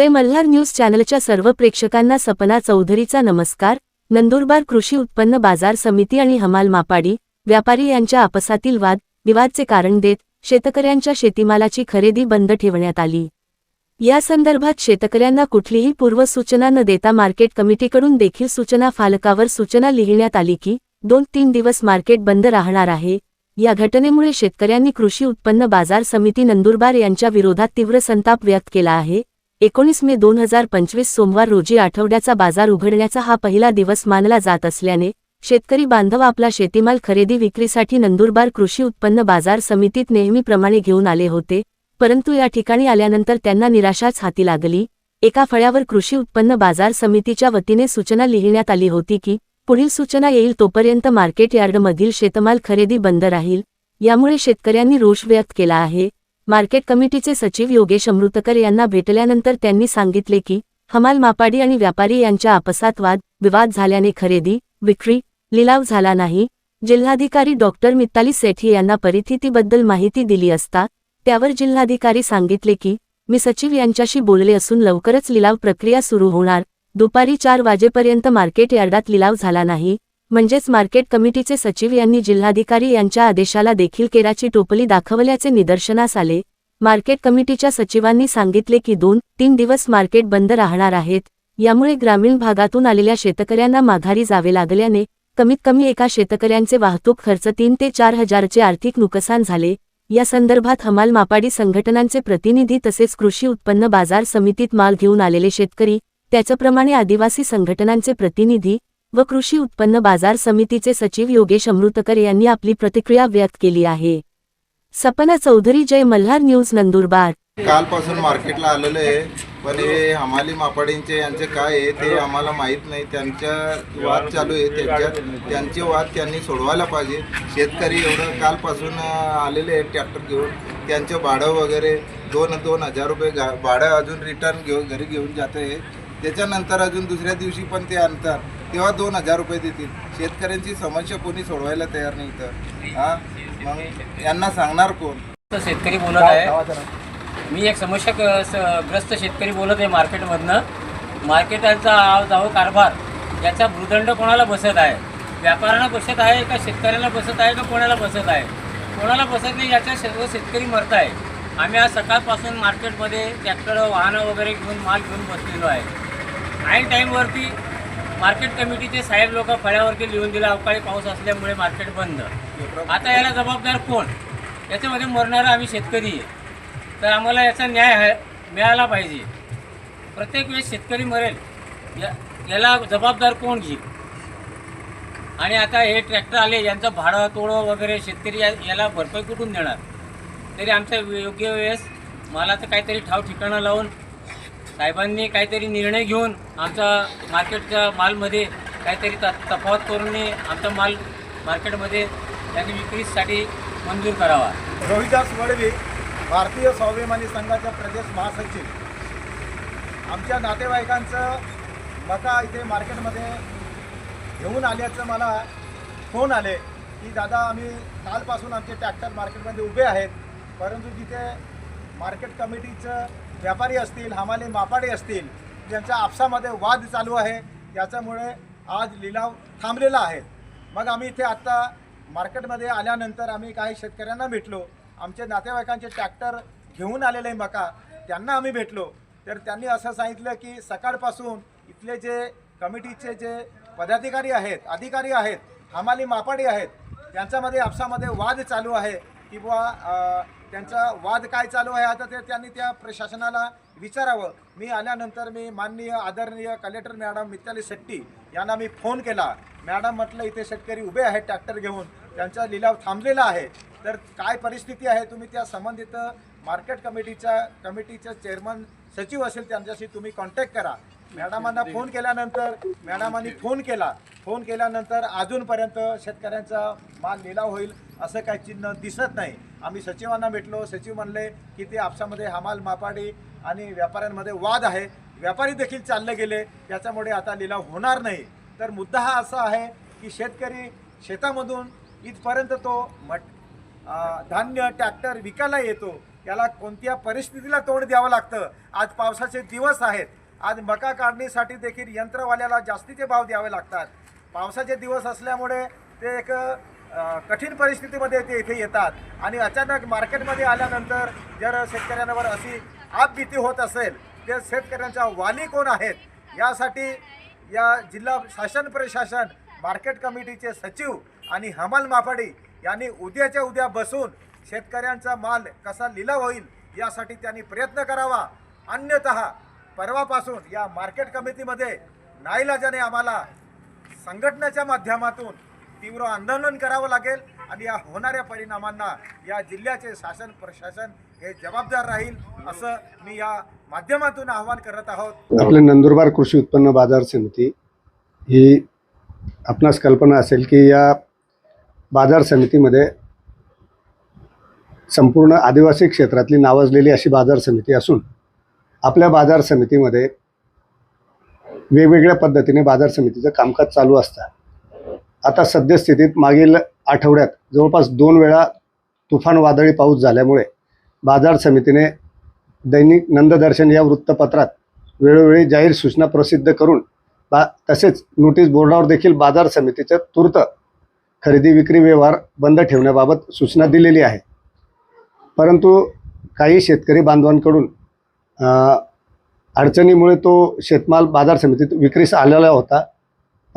जय Malhar news चॅनलच्या सर्व प्रेक्षकांना सपना चौधरीचा नमस्कार. नंदुरबार कृषी उत्पन्न बाजार समिती आणि हमाल मापाडी व्यापारी यांच्या आपसातील वाद विवादचे कारण देत शेतकऱ्यांच्या शेतीमालाची खरेदी बंद ठेवण्यात आली. या संदर्भात शेतकऱ्यांना कुठलीही पूर्वसूचना न देता मार्केट कमिटीकडून देखील सूचना फालकावर सूचना लिहिण्यात आली की दोन तीन दिवस मार्केट बंद राहणार आहे. या घटनेमुळे शेतकऱ्यांनी कृषी उत्पन्न बाजार समिती नंदुरबार यांच्या विरोधात तीव्र संताप व्यक्त केला आहे. एकोणीस मे दोन हजार पंचवीस सोमवार रोजी आठवड्याचा बाजार उघडण्याचा हा पहिला दिवस मानला जात असल्याने शेतकरी बांधव आपला शेतीमाल खरेदी विक्रीसाठी नंदुरबार कृषी उत्पन्न बाजार समितीत नेहमीप्रमाणे घेऊन आले होते परंतु या ठिकाणी आल्यानंतर त्यांना निराशाच हाती लागली. एका फळ्यावर कृषी उत्पन्न बाजार समितीच्या वतीने सूचना लिहिण्यात आली होती की पुढील सूचना येईल तोपर्यंत मार्केट यार्डमधील शेतमाल खरेदी बंद राहील यामुळे शेतकऱ्यांनी रोष व्यक्त केला आहे. मार्केट कमिटीचे सचिव योगेश अमृतकर यांना भेटल्यानंतर त्यांनी सांगितले की हमाल मापाडी आणि व्यापारी यांच्या आपसात वाद विवाद झाल्याने खरेदी विक्री लिलाव झाला नाही. जिल्हाधिकारी डॉक्टर मित्ताली सेठी यांना परिस्थितीबद्दल माहिती दिली असता त्यावर जिल्हाधिकारी सांगितले की मी सचिव यांच्याशी बोलले असून लवकरच लिलाव प्रक्रिया सुरू होणार. दुपारी चार वाजेपर्यंत मार्केट यार्डात लिलाव झाला नाही. म्हणजेच मार्केट कमिटीचे सचिव यांनी जिल्हाधिकारी यांच्या आदेशाला देखील केराची टोपली दाखवल्याचे निदर्शनास आले. मार्केट कमिटीच्या सचिवांनी सांगितले की दोन तीन दिवस मार्केट बंद राहणार आहेत. यामुळे ग्रामीण भागातून आलेल्या शेतकऱ्यांना माघारी जावे लागल्याने कमीत कमी एका शेतकऱ्यांचे वाहतूक खर्च तीन ते चार हजारचे आर्थिक नुकसान झाले. या संदर्भात हमाल मापाडी संघटनांचे प्रतिनिधी तसेच कृषी उत्पन्न बाजार समितीत माल घेऊन आलेले शेतकरी त्याचप्रमाणे आदिवासी संघटनांचे प्रतिनिधी व कृषी उत्पन्न बाजार समितीचे सचिव योगेश अमृतकर यांनी आपली प्रतिक्रिया व्यक्त केली आहे. सपना चौधरी जय मल्हार न्यूज नंदुरबार. कालपासून मार्केटला आलेलं आहे पण हे हमाली मापाडींचे यांचे काय आहे ते आम्हाला माहीत नाही. त्यांच्या वाद चालू आहे त्यांच्या त्यांचे वाद त्यांनी सोडवायला पाहिजे. शेतकरी एवढं कालपासून आलेले आहेत ट्रॅक्टर घेऊन. त्यांचं भाडं वगैरे दोन दोन हजार रुपये गा भाडं अजून रिटर्न घेऊन घरी घेऊन जाते. त्याच्यानंतर अजून दुसऱ्या दिवशी पण ते आणतात. तेव्हा दोन हजार रुपये देतील. शेतकऱ्यांची समस्या कोणी सोडवायला तयार नाही तर हां? मग यांना सांगणार कोण? तर शेतकरी बोलत आहे. मी एक समस्या ग्रस्त शेतकरी बोलत आहे मार्केटमधनं. मार्केटाचा आव जावं कारभार. याचा भूदंड कोणाला बसत आहे? व्यापाऱ्यांना बसत आहे का शेतकऱ्याला बसत आहे का कोणाला बसत आहे? कोणाला बसत नाही याच्या सर्व शेतकरी मरत आहे. आम्ही आज सकाळपासून मार्केटमध्ये ट्रॅक्टर वाहनं वगैरे घेऊन माल घेऊन बसलेलो आहे. ऐन टाईमवरती मार्केट कमिटीचे साहेब लोक फळ्यावरती लिहून दिलं अवकाळी पाऊस असल्यामुळे मार्केट बंद. आता याला जबाबदार कोण? याच्यामध्ये मरणारा आम्ही शेतकरी आहे. तर आम्हाला याचा न्याय मिळाला पाहिजे. प्रत्येक वेळेस शेतकरी मरेल. या याला जबाबदार कोण घेईल? आणि आता हे ट्रॅक्टर आले यांचं भाडं तोडं वगैरे शेतकरी या- याला भरपाई कुठून देणार? तरी आमच्या योग्य वेळेस मला तर काहीतरी ठाव ठिकाणं लावून साहेबांनी काहीतरी निर्णय घेऊन आमचा मार्केटच्या मालमध्ये काहीतरी त तफावत करून आमचा माल मार्केटमध्ये त्यांनी विक्रीसाठी मंजूर करावा. रोहिदास वडवी भारतीय स्वाभिमानी संघाचा प्रदेश महासचिव. आमच्या नातेवाईकांचं मका इथे मार्केटमध्ये घेऊन आल्याचं मला फोन आले की दादा आम्ही कालपासून आमचे ट्रॅक्टर मार्केटमध्ये उभे आहेत परंतु तिथे मार्केट कमिटीचं व्यापारी असतील हमाले मापाडे असतील यांच्या आपसामध्ये वाद चालू आहे. याच्यामुळे आज लिलाव थांबलेला आहे. मग आम्ही इथे आत्ता मार्केटमध्ये आल्यानंतर आम्ही काही शेतकऱ्यांना भेटलो. आमचे नातेवाईकांचे ट्रॅक्टर घेऊन आलेले मका. त्यांना आम्ही भेटलो. तर त्यांनी असं सांगितलं की सकाळपासून इथले जे कमिटीचे जे पदाधिकारी आहेत अधिकारी आहेत हमाली मापाडी आहेत त्यांच्यामध्ये आपसामध्ये वाद चालू आहे की बुवा त्यांचा वाद काय चालू आहे आता ते त्यांनी त्या प्रशासनाला विचारावं. मी आल्यानंतर मी माननीय आदरणीय कलेक्टर मॅडम मित्ताली शेट्टी यांना मी फोन केला. मॅडम म्हटलं इथे शेतकरी उभे आहेत ट्रॅक्टर घेऊन. त्यांचा लिलाव थांबलेला आहे. तर काय परिस्थिती आहे? तुम्ही त्या संबंधित मार्केट कमिटीच्या कमिटीचं चेअरमन सचिव असेल त्यांच्याशी तुम्ही कॉन्टॅक्ट करा. मॅडमांना फोन केल्यानंतर मॅडमांनी फोन केला. फोन केल्यानंतर अजूनपर्यंत शेतकऱ्यांचा माल लिलाव होईल असं काही चिन्ह दिसत नाही. आम्ही सचिवांना भेटलो. सचिव म्हणले की ते आपसामध्ये हमाल मापाडी आणि व्यापाऱ्यांमध्ये वाद आहे. व्यापारी देखील चालले गेले. त्याच्यामुळे आता लिलाव होणार नाही. तर मुद्दा हा असा आहे की शेतकरी शेतामधून इथपर्यंत तो मट धान्य ट्रॅक्टर विकायला येतो. याला कोणत्या परिस्थितीला तोंड द्यावं लागतं? आज पावसाचे दिवस आहेत. आज मका काढणीसाठी देखील यंत्रवाल्याला जास्तीचे भाव द्यावे लागतात. पावसाचे दिवस असल्यामुळे ते एक कठीण परिस्थितीमध्ये ते इथे येतात. आणि अचानक मार्केटमध्ये आल्यानंतर जर शेतकऱ्यांवर अशी आपभीती होत असेल तर शेतकऱ्यांच्या वाली कोण आहेत? यासाठी या जिल्हा शासन प्रशासन मार्केट कमिटीचे सचिव आणि हमाल मापाडी यांनी उद्याच्या उद्या बसून शेतकऱ्यांचा माल कसा लिलाव होईल यासाठी त्यांनी प्रयत्न करावा. अन्यतः परवापासून या मार्केट कमिटीमध्ये नाईलाजाने आम्हाला संघटनेच्या माध्यमातून तीव्र आंदोलन करावं लागेल आणि या होणाऱ्या परिणामांना या जिल्ह्याचे शासन प्रशासन हे जबाबदार राहील असं मी या माध्यमातून आवाहन करत आहोत. आपले नंदुरबार कृषी उत्पन्न बाजार समिती ही आपणास कल्पना असेल की या बाजार समितीमध्ये संपूर्ण आदिवासी क्षेत्रातली नावाजलेली अशी बाजार समिती असून आपल्या बाजार समितीमध्ये वेगवेगळ्या पद्धतीने बाजार समितीचं कामकाज चालू असतं. आता सद्यस्थितीत मागील आठवड्यात जवळपास दोन वेळा तुफान वादळी पाऊस झाल्यामुळे बाजार समितीने दैनिक नंददर्शन या वृत्तपत्रात वेळोवेळी जाहीर सूचना प्रसिद्ध करून बा तसेच नोटीस बोर्डावर देखील बाजार समितीचं तूर्त खरेदी विक्री व्यवहार बंद ठेवण्याबाबत सूचना दिलेली आहे. परंतु काही शेतकरी बांधवांकडून अडचणीमुळे तो शेतमाल बाजार समितीत विक्रीस आलेला होता.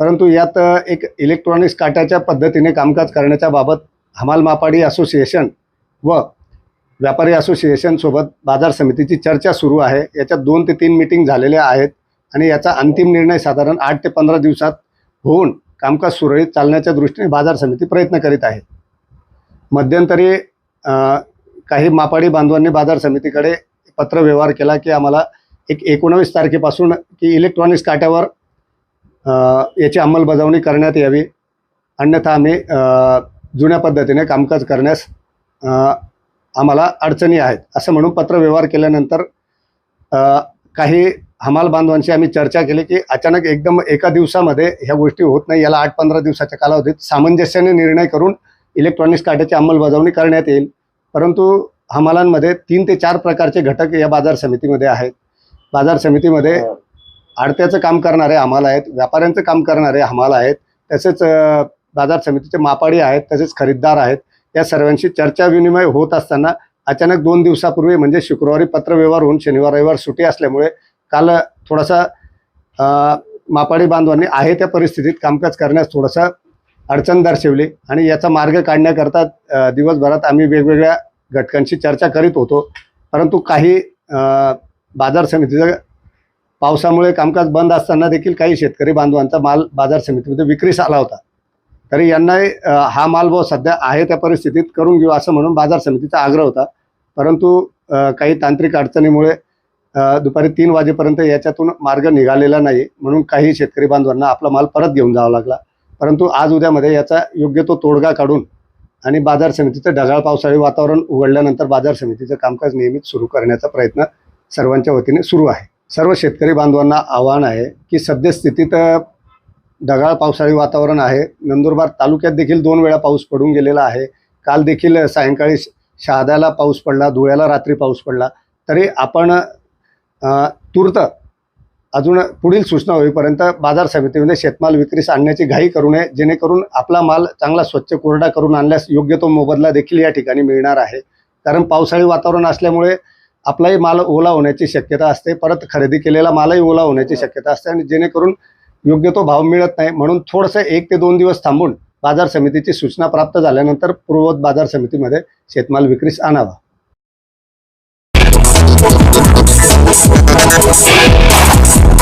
परंतु यात एक इलेक्ट्रॉनिक्स काट्याच्या पद्धतीने कामकाज करण्याच्या बाबत हमाल मापाडी असोसिएशन व व्यापारी असोसिएशनसोबत बाजार समितीची चर्चा सुरू आहे. याच्यात दोन ते तीन मिटिंग झालेल्या आहेत आणि याचा अंतिम निर्णय साधारण आठ ते पंधरा दिवसात होऊन कामकाज सुरळीत चालण्याच्या दृष्टीने बाजार समिती प्रयत्न करीत आहे. मध्यंतरी काही मापाडी बांधवांनी बाजार समितीकडे पत्रव्यवहार केला की आम्हाला एक एकोणावीस तारखेपासून की इलेक्ट्रॉनिक्स काट्यावर याची अंमलबजावणी करण्यात यावी. अन्यथा आम्ही जुन्या पद्धतीने कामकाज करण्यास आम्हाला अडचणी आहेत. असं म्हणून पत्र व्यवहार केल्यानंतर काही हमाल बांधवांशी आम्ही चर्चा केली की अचानक एकदम एका दिवसामध्ये ह्या गोष्टी होत नाही. याला आठ पंधरा दिवसाच्या कालावधीत सामंजस्याने निर्णय करून इलेक्ट्रॉनिक्स काट्याची अंमलबजावणी करण्यात येईल. परंतु हमालांमध्ये तीन ते चार प्रकारचे घटक या बाजार समितीमध्ये आहेत. बाजार समितीमध्ये आडत्याचं काम करणारे हमाल आहेत व्यापाऱ्यांचं काम करणारे हमाल आहेत तसेच बाजार समितीचे मापाडी आहेत तसेच खरीददार आहेत. या सर्वांशी चर्चा विनिमय होत असताना अचानक दोन दिवसापूर्वी म्हणजे शुक्रवारी पत्रव्यवहार होऊन शनिवार रविवार सुट्टी असल्यामुळे काल थोडासा मापाडी बांधवांनी आहे त्या परिस्थितीत कामकाज करण्यास थोडासा अडचण दर्शवली. आणि याचा मार्ग काढण्याकरता दिवसभरात आम्ही वेगवेगळ्या घटकांशी चर्चा करीत होतो. परंतु काही बाजार समितीचं पावसामुळे कामकाज बंद असताना देखील काही शेतकरी बांधवांचा माल बाजार समितीमध्ये विक्रीस आला होता. तरी यांना हा माल भाव सध्या आहे त्या परिस्थितीत करून घेऊ असं म्हणून बाजार समितीचा आग्रह होता. परंतु काही तांत्रिक अडचणीमुळे दुपारी तीन वाजेपर्यंत याच्यातून मार्ग निघालेला नाही. म्हणून काही शेतकरी बांधवांना आपला माल परत घेऊन जावा लागला. परंतु आज उद्यामध्ये याचा योग्य तो तोडगा काढून आणि बाजार समितीचं ढगाळ पावसाळी वातावरण उघडल्यानंतर बाजार समितीचं कामकाज नियमित सुरू करण्याचा प्रयत्न सर्वांच्या वतीने सुरू आहे. सर्व शेतकरी बांधवांना आव्हान आहे की सद्यस्थितीत ढगाळ पावसाळी वातावरण आहे. नंदुरबार तालुक्यात देखील दोन वेळा पाऊस पडून गेलेला आहे. काल देखील सायंकाळी शहाद्याला पाऊस पडला धुळ्याला रात्री पाऊस पडला. तरी आपण तूर्त अजून पुढील सूचना होईपर्यंत बाजार समितीमध्ये शेतमाल विक्रीस आणण्याची घाई करू नये जेणेकरून आपला माल चांगला स्वच्छ कोरडा करून आणल्यास योग्य तो मोबदला देखील या ठिकाणी मिळणार आहे. कारण पावसाळी वातावरण असल्यामुळे आपलाही माल ओला होण्याची शक्यता असते. परत खरेदी केलेला मालही ओला होण्याची शक्यता असते आणि जेणेकरून योग्य तो भाव मिळत नाही. म्हणून थोडंसं एक ते दोन दिवस थांबून बाजार समितीची सूचना प्राप्त झाल्यानंतर पूर्ववत बाजार समितीमध्ये शेतमाल विक्रीस आणावा.